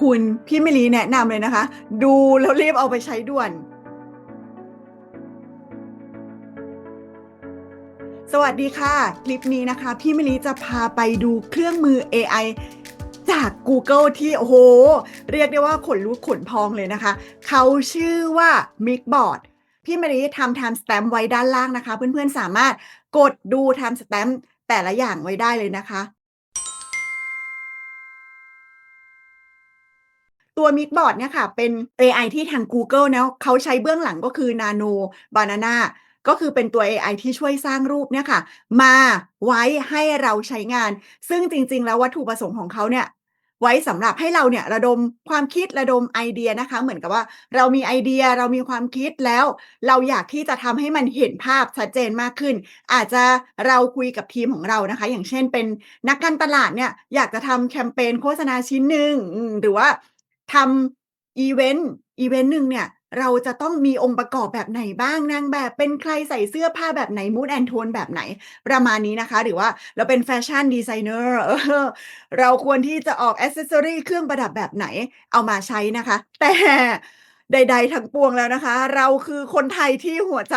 คุณพี่มิลีแนะนำเลยนะคะ ดูแล้วรีบเอาไปใช้ด่วน สวัสดีค่ะ คลิปนี้นะคะ พี่มิลีจะพาไปดูเครื่องมือ AI จาก Google ที่โอ้โห เรียกได้ว่าขนลุกขนพองเลยนะคะ เขาชื่อว่า Mixboard พี่มิลีทำ time stamp ไว้ด้านล่างนะคะ เพื่อนๆสามารถกดดู time stamp แต่ละอย่างไว้ได้เลยนะคะ ตัว Mixboard เนี่ยค่ะ เป็น AI ที่ทาง Google เนาะเขาใช้เบื้องหลังก็คือ Nano Banana ก็คือเป็นตัว AI ที่ช่วยสร้างรูปเนี่ยค่ะ มาไว้ให้เราใช้งาน ซึ่งจริง ๆ แล้ววัตถุประสงค์ของเขาเนี่ยไว้สำหรับให้เราเนี่ยระดมความคิดระดมไอเดียนะคะ เหมือนกับว่าเรามีไอเดียเรามีความคิดแล้ว เราอยากที่จะทำให้มันเห็นภาพชัดเจนมากขึ้น อาจจะเราคุยกับทีมของเรานะคะ อย่างเช่นเป็นนักการตลาดเนี่ยอยากจะทำแคมเปญโฆษณาชิ้นหนึ่งหรือว่า ทำอีเวนต์อีเวนต์หนึ่งเนี่ย เราจะต้องมีองค์ประกอบแบบไหนบ้างนางแบบ เป็นใครใส่เสื้อผ้าแบบไหน mood and tone แบบไหน ประมาณนี้นะคะ หรือว่าเราเป็นแฟชั่นดีไซเนอร์เราควรที่จะออกอกเซสซอรีเครื่องประดับแบบไหนเอามาใช้นะคะ แต่ใด ๆ ทั้งปวงแล้วนะคะ เราคือคนไทยที่หัวใจ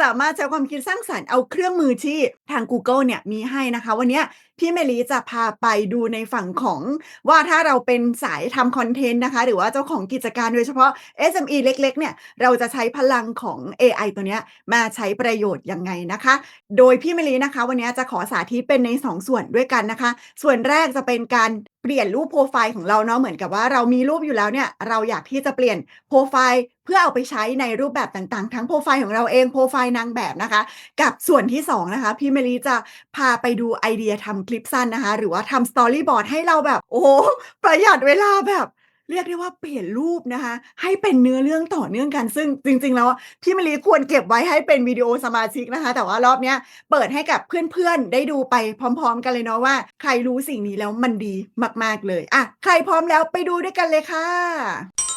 สามารถใช้ความคิดสร้างสรรค์เอาเครื่องมือที่ทาง Google เนี่ยมีให้นะคะ วันนี้ พี่เมลีจะพาไปดูในฝั่งของว่าถ้าเราเป็นสายทำคอนเทนต์นะคะ หรือว่าเจ้าของกิจการโดยเฉพาะ SME เล็กๆเนี่ยเราจะใช้พลังของ AI ตัวเนี้ยมาใช้ประโยชน์ยังไงนะคะ โดยพี่เมลีนะคะ วันนี้จะขอสาธิตเป็นใน 2ส่วนด้วยกันนะคะ ส่วนแรกจะเป็นการเปลี่ยนรูปโพรไฟล์ของเราเนาะเหมือนกับว่าเรามีรูปอยู่แล้วเนี่ยเราอยากที่จะเปลี่ยนโพรไฟล์ พื่อเอาไปใช้ในรูปแบบต่างๆ ทั้งโพรไฟล์ของเราเองโพรไฟล์นางแบบนะคะ กับส่วนที่ 2 นะคะ พี่เมลีจะพาไปดูไอเดียทำคลิปสั้นนะคะ หรือว่าทำสตอรี่บอร์ดให้เราแบบ โอ้โฮประหยัดเวลาแบบเรียกได้ว่าเปลี่ยนรูปนะคะ ให้เป็นเนื้อเรื่องต่อเนื่องกัน ซึ่งจริง ๆ แล้วพี่มลิควรเก็บไว้ให้เป็นวิดีโอสมาชิกนะคะ แต่ว่ารอบเนี้ยเปิดให้กับเพื่อนๆ ได้ดูไปพร้อม ๆ กันเลยเนาะว่า ใครรู้สิ่งนี้แล้วมันดีมาก ๆเลยอะใครพร้อมแล้วไปดูด้วยกันเลยค่ะ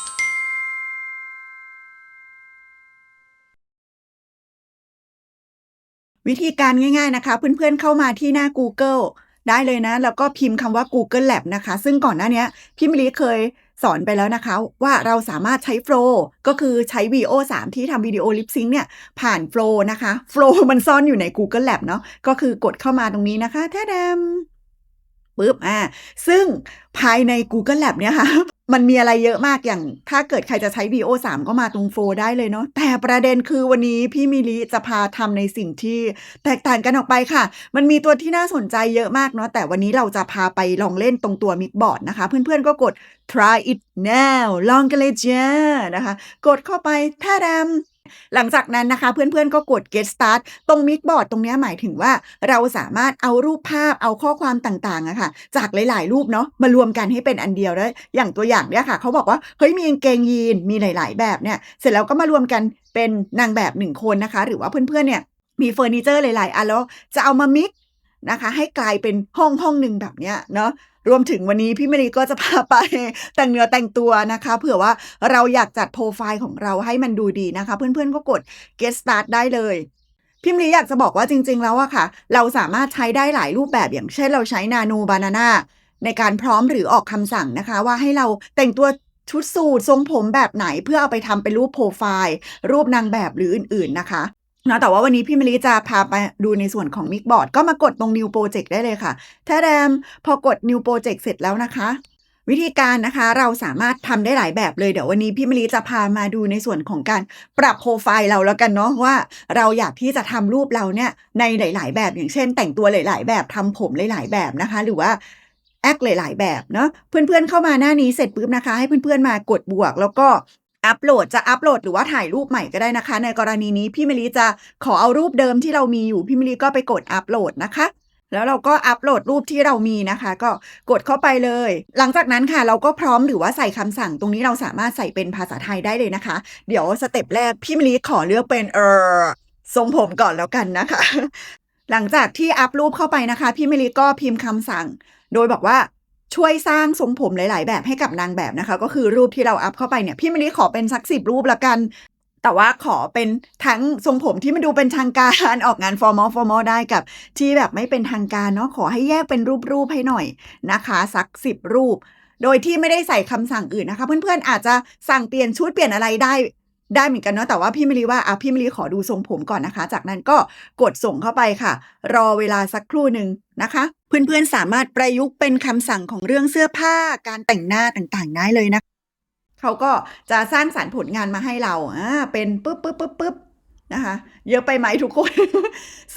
วิธีการง่าย ๆนะคะ เพื่อนๆเข้ามาที่หน้า Google ได้เลยนะ แล้วก็พิมพ์คำว่า Google Lab นะคะ ซึ่งก่อนหน้านี้พี่มิลีเคยสอนไปแล้วนะคะ ว่าเราสามารถใช้ Flow ก็คือใช้ VO 3ที่ทำวิดีโอลิปซิงเนี่ย ผ่าน Flow นะคะ Flow มันซ่อนอยู่ใน Google Lab เนาะก็คือกดเข้ามาตรงนี้นะคะแทดม ปึ๊บอ่าซึ่งภายใน Google Lab เนี่ยค่ะมันมีอะไรเยอะมากอย่าง ถ้าเกิดใครจะใช้ VO 3ก็มาตรง Flow ได้เลยเนาะแต่ประเด็นคือวันนี้พี่มิลิจะพาทำในสิ่งที่แตกต่างกันออกไปค่ะ มันมีตัวที่น่าสนใจเยอะมากเนาะแต่วันนี้เราจะพาไปลองเล่นตรงตัว Mixboard นะคะ เพื่อนๆก็กด try it now ลองกันเลยจ้านะคะ กดเข้าไปแทดม หลังจากนั้นนะคะ เพื่อนๆก็กด get start ตรงมิกบอร์ดตรงนี้หมายถึงว่า เราสามารถเอารูปภาพเอาข้อความต่างๆอะค่ะ จากหลาย ๆ รูปเนาะมารวมกันให้เป็นอันเดียวได้อย่างตัวอย่างเนี่ยค่ะเขาบอกว่าเฮ้ยมีกางเกงยีนมีหลาย ๆ แบบเนี่ย เสร็จแล้วก็มารวมกันเป็นนางแบบหนึ่งคนนะคะ หรือว่าเพื่อนๆเนี่ยมีเฟอร์นิเจอร์หลายๆอันแล้วจะเอามามิก นะคะ ให้กลายเป็นห้องห้องหนึ่งแบบเนี้ยเนาะรวมถึงวันนี้พี่มะลิก็จะพาไปแต่งเนื้อแต่งตัวนะคะ เผื่อว่าเราอยากจัดโพรไฟล์ของเราให้มันดูดีนะคะ เพื่อนๆก็กด get start ได้เลยพี่มะลิอยากจะบอกว่าจริง ๆ แล้วอะค่ะ เราสามารถใช้ได้หลายรูปแบบอย่างเช่นเราใช้ Nano Banana ในการพร้อมหรือออกคำสั่งนะคะ ว่าให้เราแต่งตัวชุดสูททรงผมแบบไหนเพื่อเอาไปทำเป็นรูปโพรไฟล์ รูปนางแบบหรืออื่น ๆนะคะ นะแต่ว่าวันนี้พี่มลิจะพาไปดูในส่วนของ Mixboard ก็มากดตรง New Project ได้เลยค่ะแท้แดมพอกด New Project เสร็จแล้วนะคะ วิธีการนะคะเราสามารถทำได้หลายแบบเลย เดี๋ยววันนี้พี่มลิจะพามาดูในส่วนของการปรับโปรไฟล์เราแล้วกันเนาะว่าเราอยากที่จะทำรูปเราเนี่ยในหลาย ๆ แบบอย่างเช่น แต่งตัวหลาย ๆ แบบทำผมหลาย ๆ แบบนะคะ หรือว่าแอคหลาย ๆ แบบเนาะเพื่อนๆเข้ามาหน้านี้เสร็จปุ๊บนะคะ ให้เพื่อนๆมากดบวก แล้วก็ อัปโหลดจะอัปโหลดหรือว่าถ่ายรูปใหม่ก็ได้นะคะ ในกรณีนี้พี่มะลิจะขอเอารูปเดิมที่เรามีอยู่พี่มะลิก็ไปกดอัปโหลดนะคะแล้วเราก็อัปโหลดรูปที่เรามีนะคะ ก็กดเข้าไปเลย หลังจากนั้นค่ะเราก็พร้อมหรือว่าใส่คำสั่งตรงนี้เราสามารถใส่เป็นภาษาไทยได้เลยนะคะ เดี๋ยวสเต็ปแรกพี่มะลิขอเลือกเป็นเออทรงผมก่อนแล้วกันนะคะ หลังจากที่อัปรูปเข้าไปนะคะ พี่มะลิก็พิมพ์คำสั่ง โดยบอกว่า ช่วยสร้างทรงผมหลาย ๆ แบบให้กับนางแบบนะคะ ก็คือรูปที่เราอัพเข้าไปเนี่ยพี่มะลิขอเป็นสักสิบรูปละกัน แต่ว่าขอเป็นทั้งทรงผมที่มันดูเป็นทางการออกงาน formal formal ได้กับ ที่แบบไม่เป็นทางการเนาะขอให้แยกเป็นรูป ๆ ให้หน่อยนะคะสัก10รูปโดยที่ไม่ได้ใส่คำสั่งอื่นนะคะ เพื่อนๆอาจจะสั่งเปลี่ยนชุดเปลี่ยนอะไรได้ ได้เหมือนกันเนาะแต่ว่าพี่มะลีว่าอะพี่มะลีขอดูทรงผมก่อนนะคะ จากนั้นก็กดส่งเข้าไปค่ะ รอเวลาสักครู่หนึ่งนะคะ เพื่อนๆสามารถประยุกต์เป็นคำสั่งของเรื่องเสื้อผ้าการแต่งหน้าต่างๆ ได้เลยนะเขาก็จะสร้างสารรค์ผลงานมาให้เราอ่าเป็นปึ๊บปึ๊บปึ๊บปึ๊บนะคะเยอะไปไหมทุกคน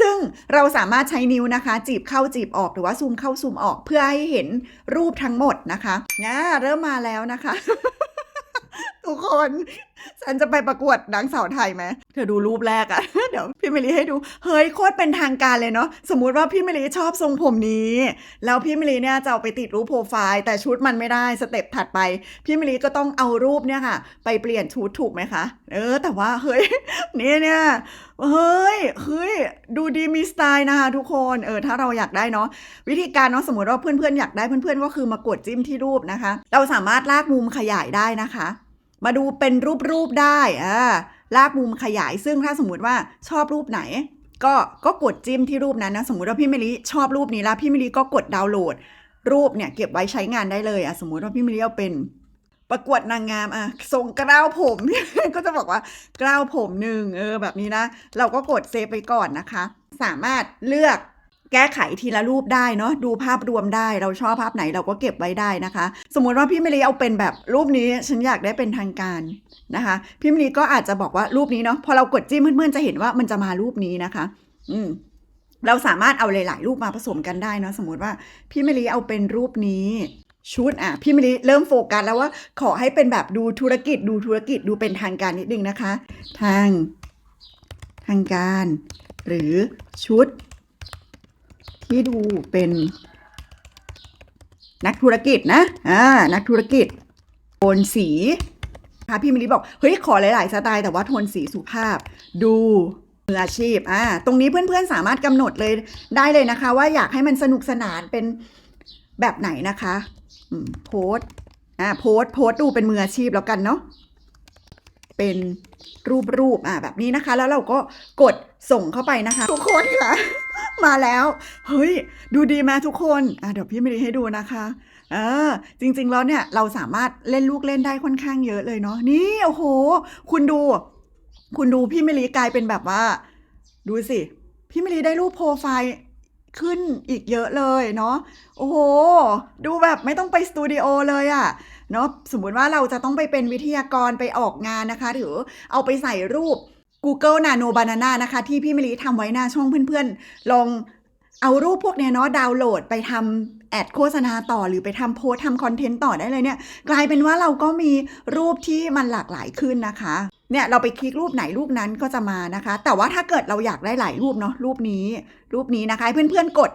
ซึ่งเราสามารถใช้นิ้วนะคะ จีบเข้าจีบออกหรือว่าซูมเข้าซูมออกเพื่อให้เห็นรูปทั้งหมดนะคะง่าเริ่มมาแล้วนะคะ ทุกคน ฉันจะไปประกวดนางสาวไทยไหมเธอดูรูปแรกอะเดี๋ยวพี่เมลีให้ดู เฮ้ยโคตรเป็นทางการเลยเนาะ สมมุติว่าพี่เมลีชอบทรงผมนี้ แล้วพี่เมลีเนี่ยจะเอาไปติดรูปโปรไฟล์ แต่ชุดมันไม่ได้สเต็ปถัดไป พี่เมลีก็ต้องเอารูปเนี่ยค่ะ ไปเปลี่ยนชุดถูกไหมคะ เออ แต่ว่าเฮ้ยนี่เนี่ยเฮ้ยเฮ้ยดูดีมีสไตล์นะคะทุกคนเออถ้าเราอยากได้เนาะวิธีการเนาะสมมติว่าเพื่อนๆอยากได้เพื่อนๆก็คือมากดจิ้มที่รูปนะคะ เราสามารถลากมุมขยายได้นะคะ มาดูเป็นรูปๆได้อ่าลากมุมขยายซึ่งถ้าสมมุติว่าชอบรูปไหน ก็ก็กดจิ้มที่รูปนั้นนะ สมมติว่าพี่เมลิชอบรูปนี้แล้วพี่เมลิก็กดดาวน์โหลด รูปเนี่ยเก็บไว้ใช้งานได้เลยอะสมมุติว่าพี่เมลิเอาเป็นประกวดนางงามอะทรงกล้าวผม ก็จะบอกว่ากล้าวผมหนึ่งเออแบบนี้นะ เราก็กดเซฟไปก่อนนะคะ สามารถเลือก แก้ไขทีละรูปได้เนาะดูภาพรวมได้ เราชอบภาพไหนเราก็เก็บไว้ได้นะคะ สมมุติว่าพี่เมลีเอาเป็นแบบรูปนี้ฉันอยากได้เป็นทางการนะคะพี่เมลีก็อาจจะบอกว่ารูปนี้เนาะพอเรากดจิ้มเพื่อนๆจะเห็นว่ามันจะมารูปนี้นะคะ อืมเราสามารถเอาหลาย ๆ รูปมาผสมกันได้เนาะสมมติว่าพี่เมลีเอาเป็นรูปนี้ชุดอะพี่เมลีเริ่มโฟกัสแล้วว่าขอให้เป็นแบบดูธุรกิจดูธุรกิจดูเป็นทางการนิดนึงนะคะ ทาง ทางการ หรือชุด ที่ดูเป็นนักธุรกิจนะ อ่า นักธุรกิจ โทนสีค่ะพี่มิลิบอก เฮ้ย ขอหลาย ๆ สไตล์แต่ว่าโทนสีสุภาพ ดูมืออาชีพ อ่า ตรงนี้เพื่อน ๆ สามารถกำหนดเลยได้เลยนะคะ ว่าอยากให้มันสนุกสนานเป็นแบบไหนนะคะ โพสอ่า โพสโพสดูเป็นมืออาชีพแล้วกันเนาะ เป็นรูปรูปอ่าแบบนี้นะคะ แล้วเราก็กดส่งเข้าไปนะคะ ทุกคนค่ะ มาแล้ว เฮ้ย ดูดีไหมทุกคนอะเดี๋ยวพี่ไม่ได้ให้ดูนะคะเออจริงๆแล้วเนี่ยเราสามารถเล่นลูกเล่นได้ค่อนข้างเยอะเลยเนาะนี่โอ้โห คุณดู คุณดูพี่เมลีกลายเป็นแบบว่า ดูสิ พี่เมลีได้รูปโปรไฟล์ขึ้นอีกเยอะเลยเนาะโอ้โห ดูแบบไม่ต้องไปสตูดิโอเลยอะ เนาะสมมุติว่าเราจะต้องไปเป็นวิทยากรไปออกงานนะคะ หรือเอาไปใส่รูป Google Nano Banana นะคะ ที่พี่มลิทำไว้หน้าช่องเพื่อนๆ ลองเอารูปพวกเนี้ยเนาะดาวน์โหลดไปทำแอดโฆษณาต่อหรือไปทำโพสทำคอนเทนต์ต่อได้เลยเนี่ย กลายเป็นว่าเราก็มีรูปที่มันหลากหลายขึ้นนะคะเนี่ยเราไปคลิกรูปไหนรูปนั้นก็จะมานะคะ แต่ว่าถ้าเกิดเราอยากได้หลายรูปเนาะรูปนี้ รูปนี้นะคะเพื่อนๆกด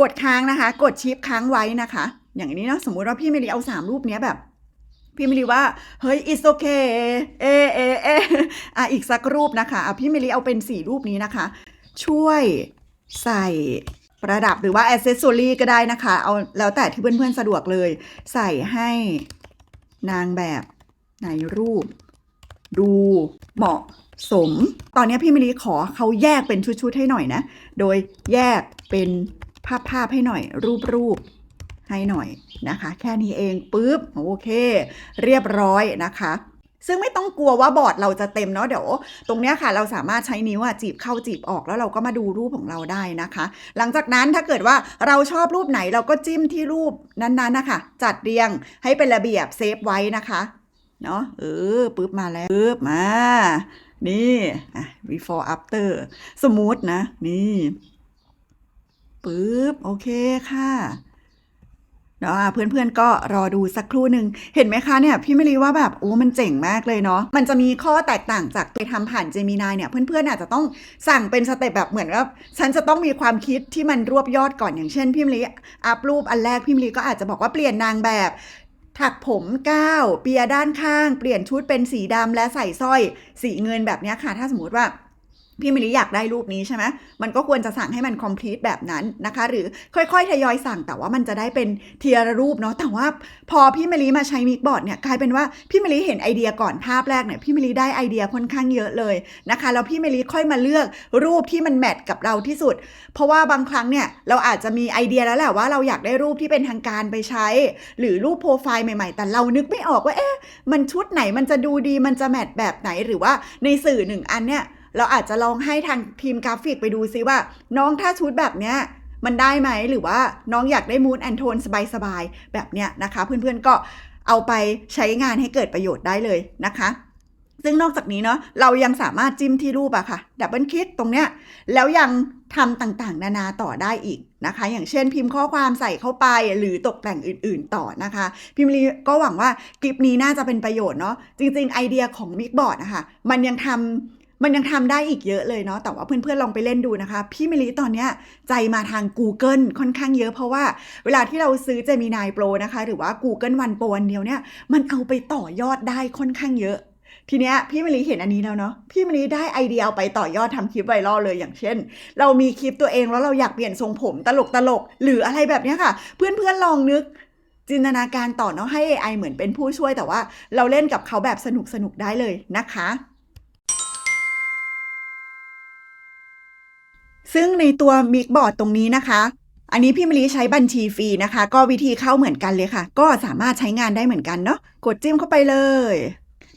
กดค้างนะคะ กดชิปค้างไว้นะคะ อย่างนี้นะสมมุติว่าพี่เมลีเอาสามรูปเนี้ยแบบ พี่เมลีว่า เฮ้ย it's okay เอเอเออะอีกสักรูปนะคะอะพี่เมลีเอาเป็นสี่รูปนี้นะคะ ช่วยใส่ประดับหรือว่าอ c เซสซอรีก็ได้นะคะ เอาแล้วแต่ที่เพื่อนๆสะดวกเลย ใส่ให้นางแบบในรูป ดูเหมาะสม ตอนนี้พี่มิลีขอเขาแยกเป็นชุดๆให้หน่อยนะ โดยแยกเป็นภาพๆให้หน่อยรูปๆ ให้หน่อยนะคะ แค่นี้เองปุ๊บโอเค เรียบร้อยนะคะซึ่งไม่ต้องกลัวว่าบอร์ดเราจะเต็มเนาะเดี๋ยว ตรงเนี้ยค่ะ เราสามารถใช้นิ้วอะจีบเข้าจีบออกแล้วเราก็มาดูรูปของเราได้นะคะ หลังจากนั้นถ้าเกิดว่าเราชอบรูปไหนเราก็จิ้มที่รูปนั้นๆนะคะ จัดเรียงให้เป็นระเบียบเซฟไว้นะคะเนาะเออปุ๊บมาแล้วปุ๊บมา นี่อะ before after สมูทนะ นี่ปุ๊บโอเคค่ะ นะเพื่อนๆก็รอดูสักครู่หนึ่งเห็นไหมคะเนี่ยพี่ไม่รีว่าแบบโอ้มันเจ๋งมากเลยเนาะมันจะมีข้อแตกต่างจากไปทำผ่านเจมินายเนี่ยเพื่อนๆอาจจะต้องสั่งเป็นสเต็ปแบบเหมือนว่าฉันจะต้องมีความคิดที่มันรวบยอดก่อนอย่างเช่นพี่มลีอัพรูปอันแรกพี่มลีก็อาจจะบอกว่าเปลี่ยนนางแบบถักผมก้าวเปียด้านข้าง เปลี่ยนชุดเป็นสีดำและใส่สร้อยสีเงินแบบนี้ค่ะ ถ้าสมมติว่า พี่มิลิอยากได้รูปนี้ใช่ไหมมันก็ควรจะสั่งให้มัน complete แบบนั้นนะคะ หรือค่อยๆ ทยอยสั่งแต่ว่ามันจะได้เป็นเทียร์รูปเนาะ แต่ว่าพอพี่มิลิมาใช้มิกบอร์ดเนี่ยกลายเป็นว่าพี่มิลิเห็นไอเดียก่อนภาพแรกเนี่ยพี่มิลิได้ไอเดียค่อนข้างเยอะเลยนะคะ แล้วพี่มิลิค่อยมาเลือกรูปที่มันแมทกับเราที่สุด เพราะว่าบางครั้งเนี่ยเราอาจจะมีไอเดียแล้วแหละว่าเราอยากได้รูปที่เป็นทางการไปใช้ หรือรูปโปรไฟล์ใหม่ๆ แต่เรานึกไม่ออกว่าเอ๊ะมันชุดไหนมันจะดูดีมันจะแมทแบบไหนหรือว่าในสื่อหนึ่งอันเนี่ย เราอาจจะลองให้ทางทีมกราฟิกไปดูซิว่า น้องถ้าชุดแบบเนี้ยมันได้ไหมหรือว่าน้องอยากได้มูดแอนโทนสบายๆ แบบเนี้ยนะคะ เพื่อนๆก็เอาไปใช้งานให้เกิดประโยชน์ได้เลยนะคะ ซึ่งนอกจากนี้เนาะเรายังสามารถจิ้มที่รูปอะค่ะดับเบิลคลิกตรงเนี้ยแล้วยังทำต่างๆ นานาต่อได้อีกนะคะ อย่างเช่นพิมพ์ข้อความใส่เข้าไปหรือตกแต่งอื่นๆต่อนะคะ พิมพ์ลีก็หวังว่าคลิปนี้น่าจะเป็นประโยชน์เนาะจริงๆ ไอเดียของมิกบอร์ดนะคะมันยังทำ มันยังทำได้อีกเยอะเลยเนาะ แต่ว่าเพื่อนๆลองไปเล่นดูนะคะ พี่มิลิตอนเนี้ยใจมาทาง Google ค่อนข้างเยอะเพราะว่าเวลาที่เราซื้อ Gemini Pro นะคะ หรือว่า Google One Pro อันเดียวเนี่ย มันเอาไปต่อยอดได้ค่อนข้างเยอะทีเนี้ยพี่มลิเห็นอันนี้แล้วเนาะพี่มลิได้ไอเดียเอาไปต่อยอดทำคลิปไวรัลเลยอย่างเช่น เรามีคลิปตัวเองแล้วเราอยากเปลี่ยนทรงผมตลกตลกๆหรืออะไรแบบเนี้ยค่ะ เพื่อนๆลองนึกจินตนาการต่อเนาะให้ AI เหมือนเป็นผู้ช่วยแต่ว่า เราเล่นกับเขาแบบสนุกสนุกๆได้เลยนะคะ ซึ่งในตัวมิกบอร์ดตรงนี้นะคะ อันนี้พี่มลิใช้บัญชีฟรีนะคะ ก็วิธีเข้าเหมือนกันเลยค่ะ ก็สามารถใช้งานได้เหมือนกันเนาะกดจิ้มเข้าไปเลย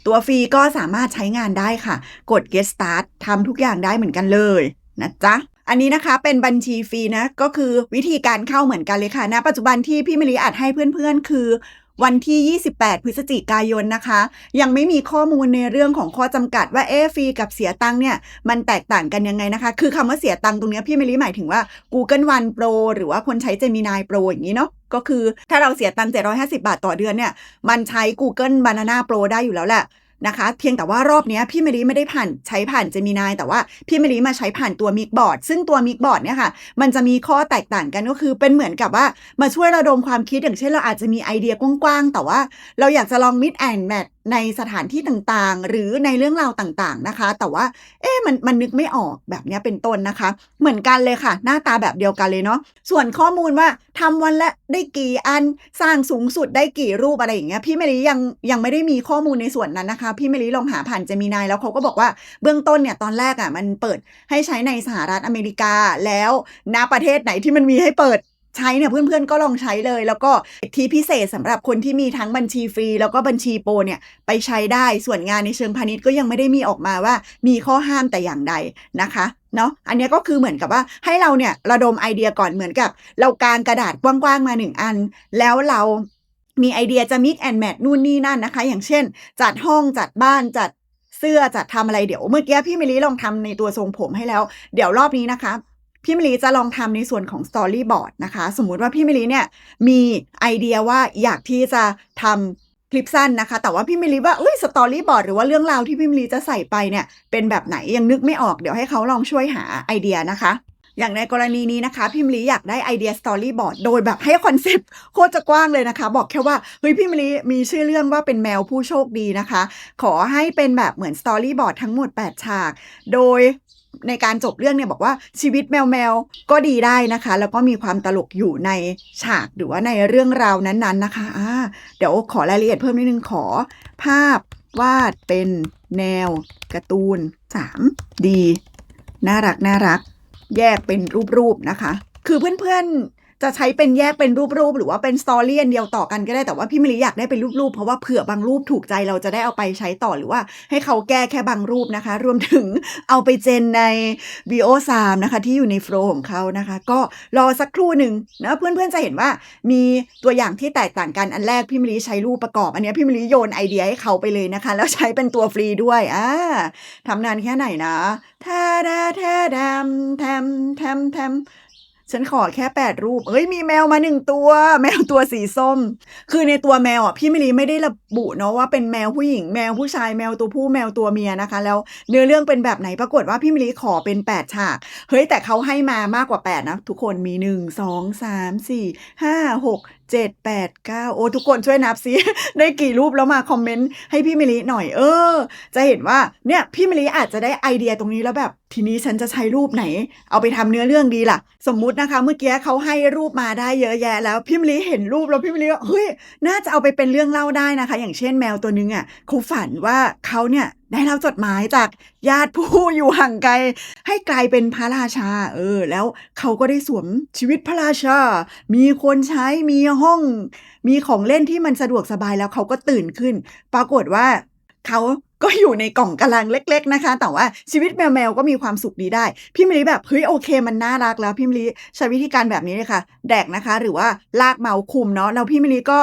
ตัวฟรีก็สามารถใช้งานได้ค่ะ กด get start ทำทุกอย่างได้เหมือนกันเลยนะจ๊ะอันนี้นะคะเป็นบัญชีฟรีนะก็คือวิธีการเข้าเหมือนกันเลยค่ะณปัจจุบันที่พี่มลิอัดให้เพื่อนๆ คือ วันที่ 28 พฤศจิกายนนะคะ ยังไม่มีข้อมูลในเรื่องของข้อจำกัดว่าเอฟรีกับเสียตังเนี่ย มันแตกต่างกันยังไงนะคะ คือคำว่าเสียตังตรงเนี้ยพี่ไม่รู้หมายถึงว่า Google One Pro หรือว่าคนใช้ Gemini Pro อย่างนี้เนาะก็คือถ้าเราเสียตังค์750 บาทต่อเดือนเนี่ย มันใช้ Google Banana Pro ได้อยู่แล้วแหละ นะคะ เพียงแต่ว่ารอบนี้พี่มลีไม่ได้ผ่านใช้ผ่านเจมินายแต่ว่าพี่มลีมาใช้ผ่านตัวมิกบอร์ดซึ่งตัวมิกบอร์ดเนี่ยค่ะ มันจะมีข้อแตกต่างกันก็คือเป็นเหมือนกับว่ามาช่วยระดมความคิดอย่างเช่นเราอาจจะมีไอเดียกว้างๆ แต่ว่า เราอยากจะลองมิดแอนด์แมท ในสถานที่ต่างๆ หรือในเรื่องราวต่างๆนะคะ แต่ว่า เอ๊ะมันมันนึกไม่ออกแบบนี้เป็นต้นนะคะ เหมือนกันเลยค่ะ หน้าตาแบบเดียวกันเลยเนาะส่วนข้อมูลว่าทำวันละได้กี่อันสร้างสูงสุดได้กี่รูปอะไรอย่างเงี้ยพี่เมลียังยังไม่ได้มีข้อมูลในส่วนนั้นนะคะ พี่เมลีลองหาผ่านเจมินายแล้วเขาก็บอกว่าเบื้องต้นเนี่ยตอนแรกอะมันเปิดให้ใช้ในสหรัฐอเมริกาแล้วณประเทศไหนที่มันมีให้เปิด ใช้เนี่ยเพื่อนๆก็ลองใช้เลย แล้วก็ทีพิเศษสำหรับคนที่มีทั้งบัญชีฟรี แล้วก็บัญชีโปรเนี่ยไปใช้ได้ส่วนงานในเชิงพาณิชย์ก็ยังไม่ได้มีออกมาว่า มีข้อห้ามแต่อย่างใดนะคะเนาะอันนี้ก็คือเหมือนกับว่าให้เราเนี่ยระดมไอเดียก่อนเหมือนกับ เรากางกระดาษกว้างๆมาหนึ่งอัน แล้วเรามีไอเดียจะ mix and match นู่นนี่นั่นนะคะ อย่างเช่น จัดห้องจัดบ้านจัดเสื้อจัดทำอะไรเดี๋ยวเมื่อกี้พี่มิลิลองทำในตัวทรงผมให้แล้ว เดี๋ยวรอบนี้นะคะ พี่มิลีจะลองทำในส่วนของ Storyboard นะคะ สมมุติว่าพี่มิลีเนี่ยมีไอเดียว่าอยากที่จะทำคลิปสั้นนะคะ แต่ว่าพี่มิลีว่าเอ้ย Storyboard หรือว่าเรื่องราวที่พี่มิลีจะใส่ไปเนี่ยเป็นแบบไหนยังนึกไม่ออกเดี๋ยวให้เขาลองช่วยหาไอเดียนะคะ อย่างในกรณีนี้นะคะพี่มิลีอยากได้ไอเดีย Storyboard โดยแบบให้คอนเซปต์โคตรจะกว้างเลยนะคะ บอกแค่ว่าเฮ้ยพี่มิลีมีชื่อเรื่องว่าเป็นแมวผู้โชคดีนะคะ ขอให้เป็นแบบเหมือน Storyboard ทั้งหมด 8 ฉาก โดย ในการจบเรื่องเนี่ยบอกว่าชีวิตแมวแมวก็ดีได้นะคะ แล้วก็มีความตลกอยู่ในฉากหรือว่าในเรื่องราวนั้นๆนะคะอ่าเดี๋ยวขอรายละเอียดเพิ่มนิดนึงขอ ภาพวาดเป็นแนวการ์ตูน 3D น่ารักน่ารัก แยกเป็นรูปๆนะคะ คือเพื่อนๆ จะใช้เป็นแยกเป็นรูปๆหรือว่าเป็นสตอรี่อันเดียวต่อกันก็ได้แต่ว่าพี่มิลิอยากได้เป็นรูปๆเพราะว่าเผื่อบางรูปถูกใจเราจะได้เอาไปใช้ต่อหรือว่าให้เขาแก้แค่บางรูปนะคะ รวมถึงเอาไปเจนใน VO 3นะคะ ที่อยู่ในโฟล์ของเขานะคะ ก็รอสักครู่หนึ่งนะเพื่อนๆจะเห็นว่ามีตัวอย่างที่แตกต่างกันอันแรกพี่มิลิใช้รูปประกอบ อันนี้พี่มิลิโยนไอเดียให้เขาไปเลยนะคะ แล้วใช้เป็นตัวฟรีด้วยอ่าทำนานแค่ไหนนะแทดาแทดมแทมแทมแทม ฉันขอแค่แปดรูป เอ้ยมีแมวมาหนึ่งตัว แมวตัวสีส้ม คือในตัวแมวอะพี่มิลีไม่ได้ระบุเนาะว่าเป็นแมวผู้หญิงแมวผู้ชายแมวตัวผู้แมวตัวเมียนะคะ แล้วเนื้อเรื่องเป็นแบบไหนปรากฏว่าพี่มิลีขอเป็นแปดฉาก เฮ้ยแต่เขาให้มามากกว่าแปดนะทุกคนมีหนึ่งสองสามสี่ห้าหก เจ็ดแปดเก้าโอ้ทุกคนช่วยนับซิ ได้กี่รูปแล้วมาคอมเมนต์ให้พี่มิลิหน่อยเออ จะเห็นว่าเนี่ยพี่มิลิอาจจะได้ไอเดียตรงนี้แล้วแบบ ทีนี้ฉันจะใช้รูปไหน เอาไปทำเนื้อเรื่องดีล่ะ สมมุตินะคะ เมื่อกี้เขาให้รูปมาได้เยอะแยะ แล้วพี่มิลิเห็นรูปแล้วพี่มิลิก็เฮ้ยน่าจะเอาไปเป็นเรื่องเล่าได้นะคะ อย่างเช่นแมวตัวนึงอะเขาฝันว่าเขาเนี่ยได้รับจดหมายจากญาติผู้อยู่ห่างไกล ให้กลายเป็นพระราชา เออ แล้วเขาก็ได้สวมชีวิตพระราชา มีคนใช้มีห้อง มีของเล่นที่มันสะดวกสบายแล้วเขาก็ตื่นขึ้น ปรากฏว่าเขาก็อยู่ในกล่องกะลังเล็ก ๆ นะคะ แต่ว่าชีวิตแมวๆก็มีความสุขดีได้ พี่มะลิแบบเฮ้ยโอเค มันน่ารักแล้วพี่มะลิใช้วิธีการแบบนี้เลยค่ะ แดกนะคะ หรือว่าลากเมาคุมเนาะแล้วพี่มะลิก็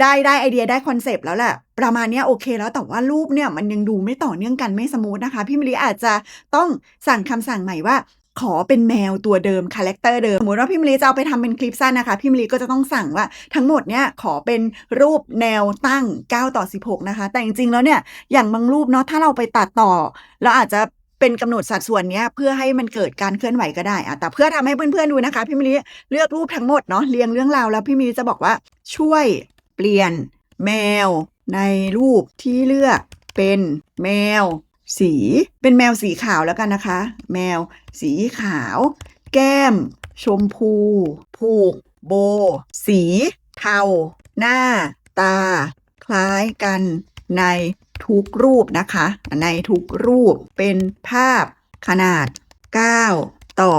ได้ได้ไอเดียได้คอนเซปต์แล้วแหละ ประมาณนี้โอเคแล้วแต่ว่ารูปเนี่ยมันยังดูไม่ต่อเนื่องกันไม่สมูทนะคะ พี่มะลิอาจจะต้องสั่งคำสั่งใหม่ว่า ขอเป็นแมวตัวเดิมคาแรคเตอร์เดิมสมมติว่าพี่มะลิจะเอาไปทำเป็นคลิปสั้นนะคะ พี่มะลิก็จะต้องสั่งว่าทั้งหมดเนี่ยขอเป็นรูปแนวตั้ง 9 ต่อ 16 นะคะ แต่จริงๆแล้วเนี่ยอย่างบางรูปเนาะถ้าเราไปตัดต่อเราอาจจะเป็นกำหนดสัดส่วนเนี้ยเพื่อให้มันเกิดการเคลื่อนไหวก็ได้อะแต่เพื่อทำให้เพื่อนๆดูนะคะ พี่มะลิเลือกรูปทั้งหมดเนาะเรียงเรื่องราวแล้วพี่มะลิจะบอกว่าช่วย เปลี่ยนแมว ในรูปที่เลือกเป็นแมว สีเป็นแมวสีขาวแล้วกันนะคะ แมวสีขาว แก้ม ชมพู ผูก โบ สี เทา หน้า ตา คล้ายกันในทุกรูปนะคะ ในทุกรูปเป็นภาพขนาด 9 ต่อ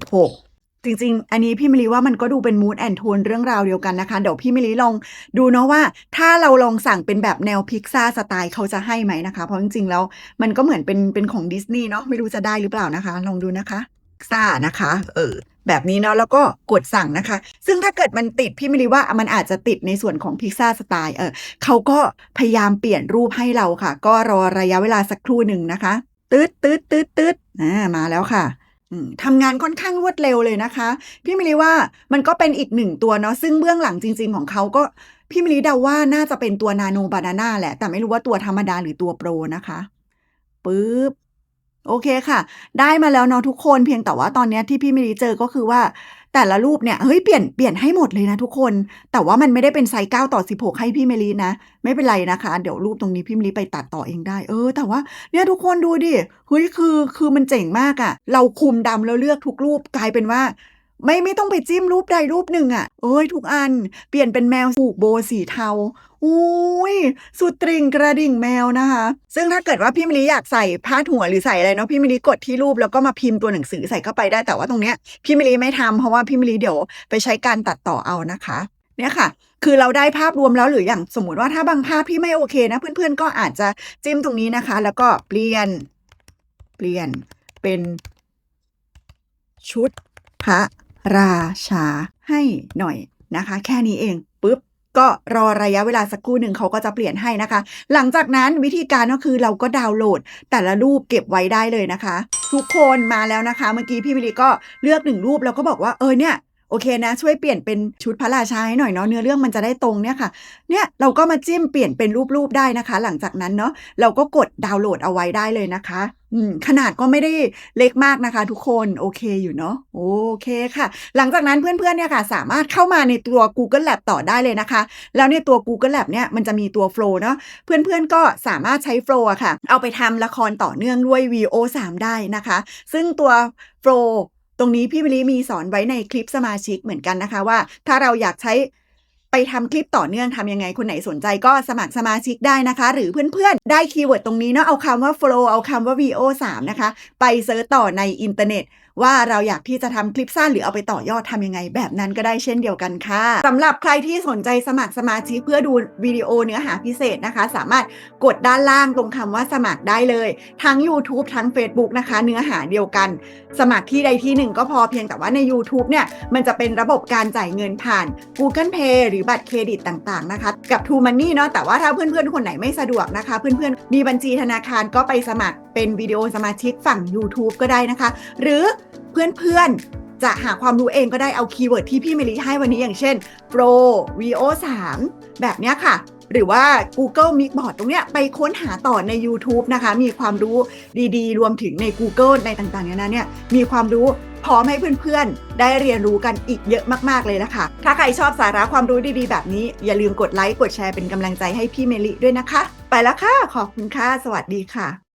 16 จริง ๆ อันนี้พี่มิลีว่ามันก็ดูเป็นมูดแอนโทนเรื่องราวเดียวกันนะคะ เดี๋ยวพี่มิลีลองดูเนาะว่า ถ้าเราลองสั่งเป็นแบบแนวพิกซ่าสไตล์เขาจะให้ไหมนะคะ เพราะจริง ๆ แล้วมันก็เหมือนเป็นเป็นของดิสนีย์เนาะไม่รู้จะได้หรือเปล่านะคะ ลองดูนะคะพิกซ่านะคะเออแบบนี้เนาะแล้วก็กดสั่งนะคะ ซึ่งถ้าเกิดมันติดพี่มิลีว่ามันอาจจะติดในส่วนของพิกซ่าสไตล์เออเขาก็พยายามเปลี่ยนรูปให้เราค่ะ ก็รอระยะเวลาสักครู่หนึ่งนะคะตืดตืดตืดตืดอ่ามาแล้วค่ะ ทำงานค่อนข้างรวดเร็วเลยนะคะ พี่มิลีว่ามันก็เป็นอีกหนึ่งตัวเนาะซึ่งเบื้องหลังจริง ๆ ของเขาก็พี่มิลีเดาว่าน่าจะเป็นตัวนาโนบานาน่าแหละ แต่ไม่รู้ว่าตัวธรรมดาหรือตัวโปรนะคะปึ๊บโอเคค่ะ ได้มาแล้วเนาะทุกคนเพียงแต่ว่าตอนนี้ที่พี่มิลีเจอก็คือว่า แต่ละรูปเนี่ยเฮ้ยเปลี่ยนเปลี่ยนให้หมดเลยนะทุกคน แต่ว่ามันไม่ได้เป็นไซส์9ต่อ 16 ให้พี่เมลีนะ ไม่เป็นไรนะคะ เดี๋ยวรูปตรงนี้พี่เมลีไปตัดต่อเองได้ เออ แต่ว่าเนี่ยทุกคนดูดิเฮ้ยคือคือมันเจ๋งมากอะเราคุมดำแล้วเลือกทุกรูปกลายเป็นว่า ไม่ไม่ต้องไปจิ้มรูปใดรูปหนึ่งอะเอ้ยทุกอัน เปลี่ยนเป็นแมวผูกโบสีเทาอุ้ยสุดตริงกระดิ่งแมวนะคะ ซึ่งถ้าเกิดว่าพี่มิลิอยากใส่ผ้าหัวหรือใส่อะไรเนาะพี่มิลิกดที่รูปแล้วก็มาพิมพ์ตัวหนังสือใส่เข้าไปได้แต่ว่าตรงเนี้ยพี่มิลิไม่ทำเพราะว่าพี่มิลิเดี๋ยวไปใช้การตัดต่อเอานะคะ เนี่ยค่ะ คือเราได้ภาพรวมแล้วหรืออย่างสมมติว่าถ้าบางภาพพี่ไม่โอเคนะ เพื่อนๆก็อาจจะจิ้มตรงนี้นะคะ แล้วก็เปลี่ยนเปลี่ยนเป็นชุดพระ ราชาให้หน่อยนะคะ แค่นี้เองปุ๊บก็รอระยะเวลาสักครู่หนึ่งเขาก็จะเปลี่ยนให้นะคะ หลังจากนั้นวิธีการก็คือเราก็ดาวน์โหลด แต่ละรูปเก็บไว้ได้เลยนะคะ ทุกคนมาแล้วนะคะ เมื่อกี้พี่มิลีก็เลือกหนึ่งรูปแล้วก็บอกว่าเออเนี่ย โอเคนะ ช่วยเปลี่ยนเป็นชุดพระราชาให้หน่อยเนาะเนื้อเรื่องมันจะได้ตรงเนี่ยค่ะ เนี่ยเราก็มาจิ้มเปลี่ยนเป็นรูปๆได้นะคะ หลังจากนั้นเนาะเราก็กดดาวน์โหลดเอาไว้ได้เลยนะคะขนาดก็ไม่ได้เล็กมากนะคะ ทุกคนโอเคอยู่เนาะโอเคค่ะ หลังจากนั้นเพื่อนๆเนี่ยค่ะ สามารถเข้ามาในตัว Google Lab ต่อได้เลยนะคะ แล้วในตัว Google Lab เนี่ยมันจะมีตัว Flow เนาะเพื่อนๆก็สามารถใช้ Flow อะค่ะ เอาไปทำละครต่อเนื่องด้วย VO 3 ได้นะคะ ซึ่งตัว Flow ตรงนี้พี่มิลีมีสอนไว้ในคลิปสมาชิกเหมือนกันนะคะว่า ถ้าเราอยากใช้ไปทำคลิปต่อเนื่องทำยังไงคนไหนสนใจก็สมัครสมาชิกได้นะคะ หรือเพื่อนๆ ได้คีย์เวิร์ดตรงนี้เนาะเอาคำว่า flow เอาคำว่า VO 3นะคะ ไปเซิร์ชต่อในอินเทอร์เน็ต ว่าเราอยากที่จะทำคลิปสั้นหรือเอาไปต่อยอดทำยังไง แบบนั้นก็ได้เช่นเดียวกันค่ะสำหรับใครที่สนใจสมัครสมาชิกเพื่อดูวิดีโอเนื้อหาพิเศษนะคะ สามารถกดด้านล่างตรงคำว่าสมัครได้เลย ทั้ง YouTube ทั้ง Facebook นะคะ เนื้อหาเดียวกัน สมัครที่ใดที่หนึ่งก็พอเพียงแต่ว่าใน YouTube เนี่ยมันจะเป็นระบบการจ่ายเงินผ่าน Google Pay หรือบัตรเครดิตต่างๆนะคะกับ True Money เนาะแต่ว่าถ้าเพื่อนๆคนไหนไม่สะดวกนะคะ เพื่อนๆมีบัญชีธนาคารก็ไปสมัครเป็นวิดีโอสมาชิกฝั่ง YouTube ก็ได้นะคะ หรือ เพื่อนๆ จะหาความรู้เองก็ได้เอาคีย์เวิร์ดที่พี่เมลีให้วันนี้อย่างเช่น Pro VO 3แบบเนี้ยค่ะ หรือว่า Google m i x b o a r d ตรงเนี้ยไปค้นหาต่อใน YouTube นะคะ มีความรู้ดีๆ รวมถึงใน Google ในต่างๆเนี่ยนะเนี่ยมีความรู้พร้อมให้เพื่อนๆ ได้เรียนรู้กันอีกเยอะมากๆเลยนะคะ ถ้าใครชอบสาระความรู้ดีๆ แบบนี้ อย่าลืมกดไลค์ กดแชร์เป็นกำลังใจให้พี่เมลิด้วยนะคะ ไปแล้วค่ะ ขอบคุณค่ะ สวัสดีค่ะ